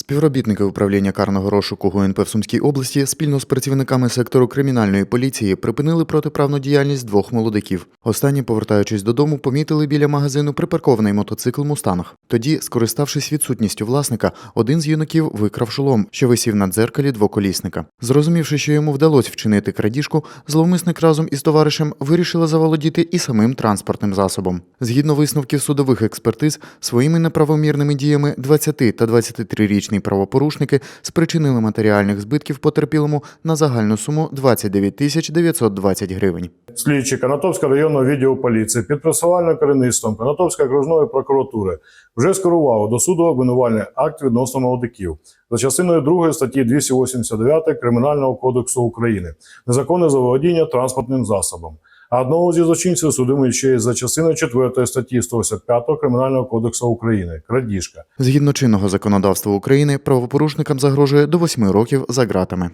Співробітники управління карного розшуку ГУНП в Сумській області спільно з працівниками сектору кримінальної поліції припинили протиправну діяльність двох молодиків. Останні, повертаючись додому, помітили біля магазину припаркований мотоцикл Мустанг. Тоді, скориставшись відсутністю власника, один з юнаків викрав шолом, що висів на дзеркалі двоколісника. Зрозумівши, що йому вдалося вчинити крадіжку, зловмисник разом із товаришем вирішили заволодіти і самим транспортним засобом. Згідно висновків судових експертиз, своїми неправомірними діями 20 та 23-річні правопорушники спричинили матеріальних збитків потерпілому на загальну суму 29 тисяч 920 гривень. Слідчі Канатовського районного відділу поліції під персональним керівництвом Канатовської окружної прокуратури вже скерували до суду обвинувальний акт відносно молодиків за частиною 2 статті 289 Кримінального кодексу України незаконне заволодіння транспортним засобом. А одного зі злочинців судимо ще й за частиною 4 статті 185 Кримінального кодексу України крадіжка. Згідно чинного законодавства України, правопорушникам загрожує до 8 років за ґратами.